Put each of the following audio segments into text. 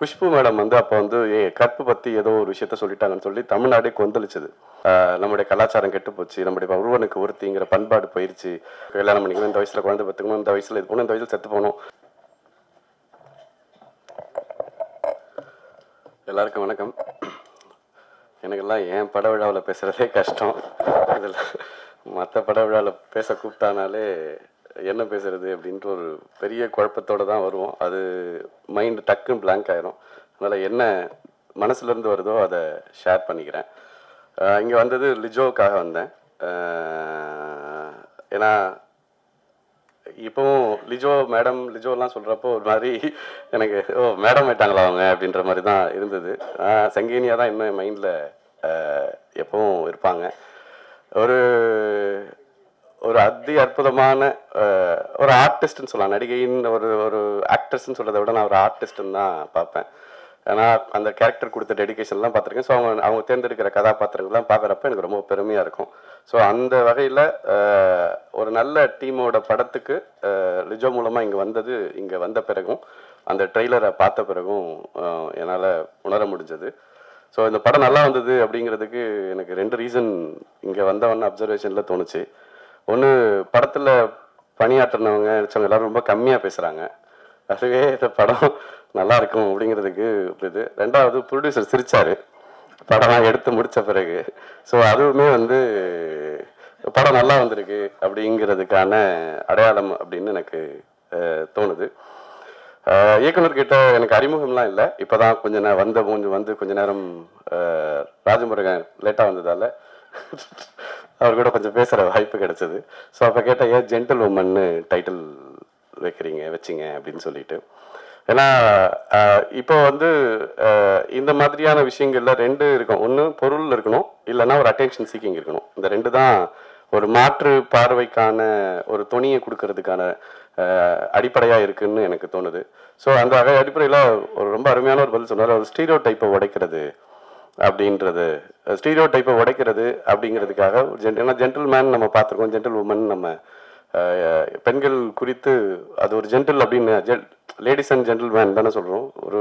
Khushbu madam வந்து அப்போ வந்து ஏ கற்பு பற்றி ஏதோ ஒரு விஷயத்த சொல்லிட்டாங்கன்னு சொல்லி தமிழ்நாடே கொந்தளிச்சது. நம்முடைய கலாச்சாரம் கெட்டு போச்சு. நம்முடைய ஒருவனுக்கு ஒருத்திங்கிற பண்பாடு போயிடுச்சு கல்யாணம் பண்ணிக்கணும் இந்த வயசில் குழந்தை பெற்றுக்கணும் இந்த வயசில் இது போகணும் இந்த வயசில் செத்து போகணும். எல்லாருக்கும் வணக்கம். எனக்கெல்லாம் என் பட விழாவில் பேசுகிறதே கஷ்டம். இதில் மற்ற பட விழாவில் பேச கூப்பிட்டானாலே என்ன பேசுறது அப்படின்ட்டு ஒரு பெரிய குழப்பத்தோடு தான் வருவோம். அது மைண்டு டக்குன்னு பிளாங்க் ஆயிரும். அதனால் என்ன மனசுலேருந்து வருதோ அதை ஷேர் பண்ணிக்கிறேன். இங்கே வந்தது லிஜோவுக்காக வந்தேன். ஏன்னா இப்போவும் லிஜோ மேடம் லிஜோலாம் சொல்கிறப்போ ஒரு மாதிரி எனக்கு ஓ மேடம் ஆயிட்டாங்களா அவங்க அப்படின்ற மாதிரி தான் இருந்தது. சங்கீனியாக தான் இன்னும் என் மைண்டில் எப்பவும் இருப்பாங்க. ஒரு ஒரு அதி அற்புதமான ஒரு ஆர்டிஸ்ட்னு சொல்லலாம். நடிகைன்னு ஒரு ஒரு ஆக்ட்ரஸ்ன்னு சொல்கிறத விட நான் ஒரு ஆர்டிஸ்ட்னு தான் பார்ப்பேன். ஏன்னா அந்த கேரக்டர் கொடுத்த டெடிகேஷன்லாம் பார்த்துருக்கேன். ஸோ அவங்க அவங்க தேர்ந்தெடுக்கிற கதாபாத்திரங்கள்லாம் பார்க்குறப்ப எனக்கு ரொம்ப பெருமையாக இருக்கும். ஸோ அந்த வகையில் ஒரு நல்ல டீமோட படத்துக்கு லிஜோ மூலமாக இங்கே வந்தது இங்கே வந்த பிறகும் அந்த ட்ரெய்லரை பார்த்த பிறகும் என்னால் உணர முடிஞ்சது. ஸோ இந்த படம் நல்லா வந்தது அப்படிங்கிறதுக்கு எனக்கு ரெண்டு ரீசன் இங்கே வந்தவொன்னே அப்சர்வேஷனில் தோணுச்சு. ஒன்று படத்தில் பணியாற்றினவங்க நடிச்சவங்க எல்லாரும் ரொம்ப கம்மியாக பேசுகிறாங்க அதுவே இந்த படம் நல்லா இருக்கும் அப்படிங்கிறதுக்கு இது. ரெண்டாவது ப்ரொடியூசர் சிரித்தார் படம்லாம் எடுத்து முடித்த பிறகு. ஸோ அதுவுமே வந்து படம் நல்லா வந்திருக்கு அப்படிங்கிறதுக்கான அடையாளம் அப்படின்னு எனக்கு தோணுது. இயக்குனர்கிட்ட எனக்கு அறிமுகம்லாம் இல்லை. இப்போ தான் கொஞ்ச நேரம் வந்த கொஞ்சம் வந்து கொஞ்ச நேரம் ராஜமுருகன் லேட்டாக வந்ததால் அவர் கூட கொஞ்சம் பேசுகிற வாய்ப்பு கிடைச்சது. ஸோ அப்போ கேட்டால் ஏன் ஜென்டில் உமன்னு டைட்டில் வைக்கிறீங்க வச்சிங்க? அப்படின்னு சொல்லிட்டு. ஏன்னா இப்போ வந்து இந்த மாதிரியான விஷயங்கள்ல ரெண்டு இருக்கும். ஒன்று பொருள் இருக்கணும். இல்லைன்னா ஒரு அட்டென்ஷன் சீக்கிங் இருக்கணும். இந்த ரெண்டு தான் ஒரு மாற்று பார்வைக்கான ஒரு துணியை கொடுக்கறதுக்கான அடிப்படையாக இருக்குன்னு எனக்கு தோணுது. ஸோ அந்த அடிப்படையில் ஒரு ரொம்ப அருமையான ஒரு பதில் சொன்னார். ஒரு ஸ்டீரியோ டைப்பை உடைக்கிறது. அப்படின்றது ஸ்டீரியோ டைப்பை உடைக்கிறது அப்படிங்கிறதுக்காக ஒரு ஜென் ஏன்னா ஜென்டில்மேன் நம்ம பார்த்துருக்கோம் ஜென்டில் உமன் நம்ம பெண்கள் குறித்து அது ஒரு ஜென்டில் அப்படின்னு ஜென் லேடிஸ் அண்ட் ஜென்டில்மேன் தானே சொல்கிறோம் ஒரு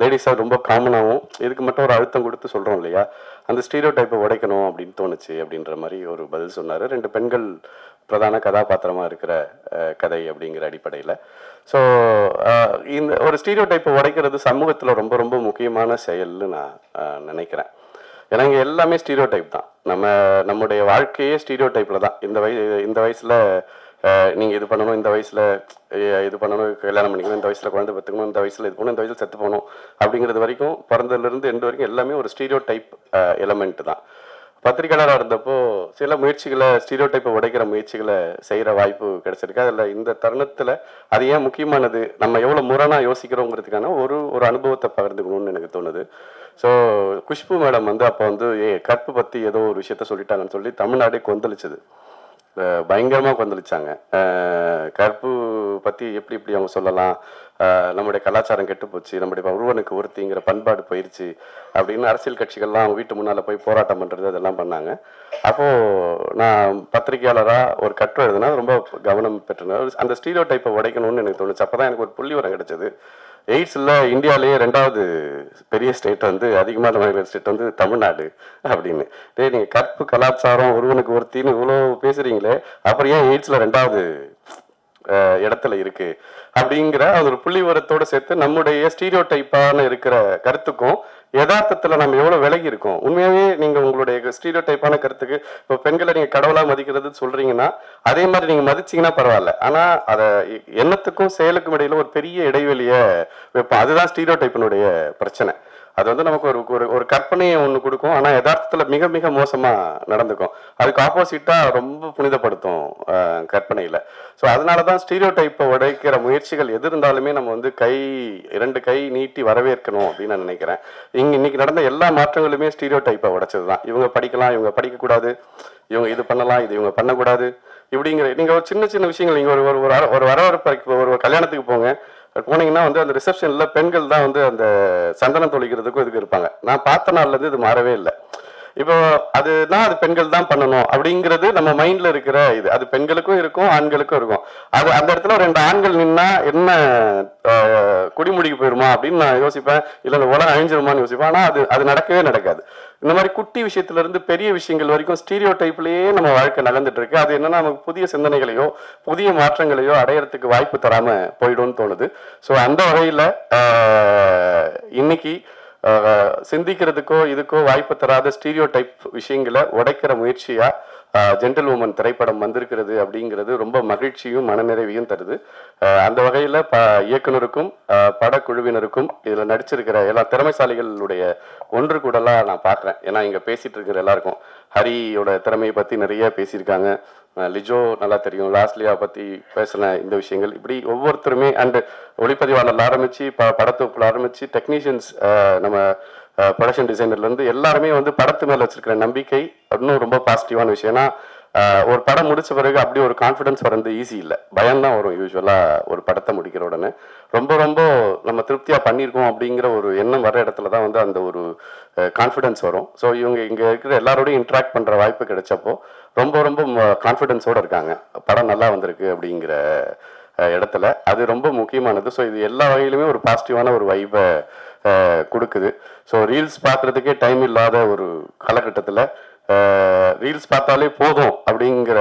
லேடிஸாக ரொம்ப காமனாகவும் இதுக்கு மட்டும் ஒரு அழுத்தம் கொடுத்து சொல்கிறோம் இல்லையா? அந்த ஸ்டீரியோ டைப்பை உடைக்கணும் அப்படின்னு தோணுச்சு அப்படின்ற மாதிரி ஒரு பதில் சொன்னார். ரெண்டு பெண்கள் பிரதான கதாபாத்திரமாக இருக்கிற கதை அப்படிங்கிற அடிப்படையில். ஸோ இந்த ஒரு ஸ்டீரியோ டைப்பை உடைக்கிறது சமூகத்தில் ரொம்ப ரொம்ப முக்கியமான செயல்னு நான் நினைக்கிறேன். ஏன்னா இங்கே எல்லாமே ஸ்டீரியோ டைப் தான். நம்ம நம்முடைய வாழ்க்கையே ஸ்டீரியோ டைப்பில் தான். இந்த வய இந்த வயசில் நீங்கள் இது பண்ணணும் இந்த வயசில் இது பண்ணணும் கல்யாணம் பண்ணிக்கணும் இந்த வயசில் குழந்தை பெற்றுக்கணும் இந்த வயசில் இது பண்ணணும் இந்த வயசில் செத்து போகணும் அப்படிங்கிறது வரைக்கும் பிறந்ததுலேருந்து எண்டு வரைக்கும் எல்லாமே ஒரு ஸ்டீரியோ டைப் எலமெண்ட் தான். பத்திரிகையாளராக இருந்தப்போ சில முயற்சிகளை ஸ்டீரியோ டைப்பை உடைக்கிற முயற்சிகளை செய்கிற வாய்ப்பு கிடைச்சிருக்கு. அதில் இந்த தருணத்தில் அது ஏன் முக்கியமானது? நம்ம எவ்வளோ முரணாக யோசிக்கிறோங்கிறதுக்கான ஒரு ஒரு அனுபவத்தை பகிர்ந்துக்கணும்னு எனக்கு தோணுது. ஸோ குஷ்பு மேடம் வந்து அப்போ வந்து ஏ கற்பு பற்றி ஏதோ ஒரு விஷயத்த சொல்லிட்டாங்கன்னு சொல்லி தமிழ்நாடே கொந்தளிச்சது. பயங்கரமாக கொந்தளிச்சாங்க கற்பு பற்றி எப்படி எப்படி அவங்க சொல்லலாம்? நம்முடைய கலாச்சாரம் கெட்டு போச்சு நம்முடைய ஒருவனுக்கு ஒருத்திங்கிற பண்பாடு போயிருச்சு அப்படின்னு அரசியல் கட்சிகள்லாம் அவங்க வீட்டு முன்னால் போய் போராட்டம் பண்ணுறது அதெல்லாம் பண்ணாங்க. அப்போது நான் பத்திரிகையாளராக ஒரு கட்டுரை எழுதுனா ரொம்ப கவனம் பெற்றேன் அந்த ஸ்டீரியோ டைப்பை உடைக்கணும்னு எனக்கு தோணுச்சு. அப்போ தான் எனக்கு ஒரு புள்ளி வரம் கிடச்சிது. எய்ட்ஸில் இந்தியாவிலேயே ரெண்டாவது பெரிய ஸ்டேட் வந்து அதிகமான மகளிர் ஸ்டேட் வந்து தமிழ்நாடு அப்படின்னு. டே நீங்கள் கற்பு கலாச்சாரம் ஒருவனுக்கு ஒருத்தின்னு இவ்வளோ பேசுகிறீங்களே அப்புறம் ஏன் எய்ட்ஸில் ரெண்டாவது இடத்துல இருக்கு? அப்படிங்கிற அது ஒரு புள்ளி உரத்தோடு சேர்த்து நம்முடைய ஸ்டீரியோ டைப்பான இருக்கிற கருத்துக்கும் யதார்த்தத்தில் நம்ம எவ்வளோ விலகி இருக்கோம்? உண்மையாவே நீங்கள் உங்களுடைய ஸ்டீரியோ டைப்பான கருத்துக்கு இப்போ பெண்களை நீங்கள் கடவுளாக மதிக்கிறது சொல்கிறீங்கன்னா அதே மாதிரி நீங்கள் மதிச்சீங்கன்னா பரவாயில்ல. ஆனால் அதை எண்ணத்துக்கும் செயலுக்கும் இடையில ஒரு பெரிய இடைவெளியை வைப்போம். அதுதான் ஸ்டீரியோ டைப்பினுடைய பிரச்சனை. அது வந்து நமக்கு ஒரு ஒரு ஒரு கற்பனையை ஒன்று கொடுக்கும். ஆனால் யதார்த்தத்தில் மிக மிக மோசமாக நடந்துக்கும். அதுக்கு ஆப்போசிட்டாக ரொம்ப புனிதப்படுத்தும் கற்பனையில். ஸோ அதனால தான் ஸ்டீரியோ டைப்பை உடைக்கிற முயற்சிகள் எது இருந்தாலுமே நம்ம வந்து கை இரண்டு கை நீட்டி வரவேற்கணும் அப்படின்னு நான் நினைக்கிறேன். இங்கே இன்னைக்கு நடந்த எல்லா மாற்றங்களுமே ஸ்டீரியோ டைப்பை உடைச்சது தான் இவங்க படிக்கலாம் இவங்க படிக்கக்கூடாது. இவங்க இது பண்ணலாம் இது இவங்க பண்ணக்கூடாது. இப்படிங்கிற நீங்கள் ஒரு சின்ன சின்ன விஷயங்கள் நீங்கள் ஒரு ஒரு ஒரு வர- ஒரு வரவேற்பு ஒரு ஒரு கல்யாணத்துக்கு போங்க. போனீங்கன்னா வந்து அந்த ரிசப்ஷனில் பெண்கள் தான் வந்து அந்த சந்தனம் தொழிக்கிறதுக்கும் இதுக்கு இருப்பாங்க. நான் பார்த்த நாள்லேருந்து இது மாறவே இல்லை. இப்போ அதுதான் அது பெண்கள் தான் பண்ணணும் அப்படிங்கிறது நம்ம மைண்ட்ல இருக்கிற இது. அது பெண்களுக்கும் இருக்கும் ஆண்களுக்கும் இருக்கும். அது அந்த இடத்துல ரெண்டு ஆண்கள் நின்னா என்ன குடிமுடிக்கு போயிருமா அப்படின்னு நான் யோசிப்பேன். இல்லை இந்த உலகம் அழிஞ்சிருமான்னு யோசிப்பேன். ஆனால் அது அது நடக்கவே நடக்காது. இந்த மாதிரி குட்டி விஷயத்துல இருந்து பெரிய விஷயங்கள் வரைக்கும் ஸ்டீரியோ டைப்லயே நம்ம வாழ்க்கை நகர்ந்துட்டு இருக்கு. அது என்னன்னா நமக்கு புதிய சிந்தனைகளையோ புதிய மாற்றங்களையோ அடையறதுக்கு வாய்ப்பு தராம போயிடும்னு தோணுது. ஸோ அந்த வகையில இன்னைக்கு சிந்திக்கிறதுக்கோ இதுக்கோ வாய்ப்பு தராத ஸ்டீரியோ டைப் விஷயங்களை உடைக்கிற முயற்சியாக ஜென்டில் உமன் திரைப்படம் வந்திருக்கிறது அப்படிங்கிறது ரொம்ப மகிழ்ச்சியும் மனநிறைவையும் தருது. அந்த வகையில் ப இயக்குனருக்கும் படக்குழுவினருக்கும் இதில் நடிச்சிருக்கிற எல்லா திறமைசாலிகளுடைய ஒன்று கூடலாம் நான் பார்க்குறேன் ஏன்னா இங்கே பேசிகிட்டு இருக்கிற எல்லாருக்கும். ஹரியோட திறமையை பற்றி நிறைய பேசியிருக்காங்க. லிஜோ நல்லா தெரியும். லாஸ்லியா பற்றி பேசின இந்த விஷயங்கள். இப்படி ஒவ்வொருத்தருமே அண்டு ஒளிப்பதிவாளர்ல ஆரம்பித்து ப படத்துக்குள்ள ஆரம்பித்து டெக்னீஷியன்ஸ் நம்ம ப்ரொடக்ஷன் டிசைனர்லேருந்து எல்லாருமே வந்து படத்து மேலே வச்சிருக்கிற நம்பிக்கை இன்னும் ரொம்ப பாசிட்டிவான விஷயம்னா ஒரு படம் முடிச்ச பிறகு அப்படி ஒரு கான்ஃபிடன்ஸ் வரது ஈஸி இல்லை. பயம்தான் வரும் யூஸ்வலாக ஒரு படத்தை முடிக்கிற உடனே. ரொம்ப ரொம்ப நம்ம திருப்தியாக பண்ணியிருக்கோம் அப்படிங்கிற ஒரு எண்ணம் வர இடத்துல தான் வந்து அந்த ஒரு கான்ஃபிடன்ஸ் வரும். ஸோ இவங்க இங்கே இருக்கிற எல்லாரோடையும் இன்ட்ராக்ட் பண்ணுற வாய்ப்பு கிடைச்சப்போ ரொம்ப ரொம்ப கான்ஃபிடென்ஸோடு இருக்காங்க. படம் நல்லா வந்திருக்கு அப்படிங்கிற இடத்துல. அது ரொம்ப முக்கியமானது. ஸோ இது எல்லா வகையிலுமே ஒரு பாசிட்டிவான ஒரு வைப்பை கொடுக்குது. ஸோ ரீல்ஸ் பார்க்குறதுக்கே டைம் இல்லாத ஒரு காலகட்டத்தில் ரீல்ஸ் பார்த்தாலே போதும் அப்படிங்கிற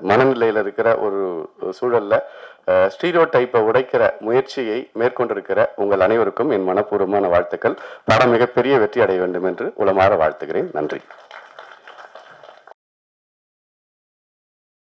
மனநிலையில் இருக்கிற ஒரு சூழல்ல ஸ்டீரியோ டைப்பை உடைக்கிற முயற்சியை மேற்கொண்டிருக்கிற உங்கள் அனைவருக்கும் என் மனப்பூர்வமான வாழ்த்துக்கள். படம் மிகப்பெரிய வெற்றி அடைய வேண்டும் என்று உளமாற வாழ்த்துகிறேன். நன்றி.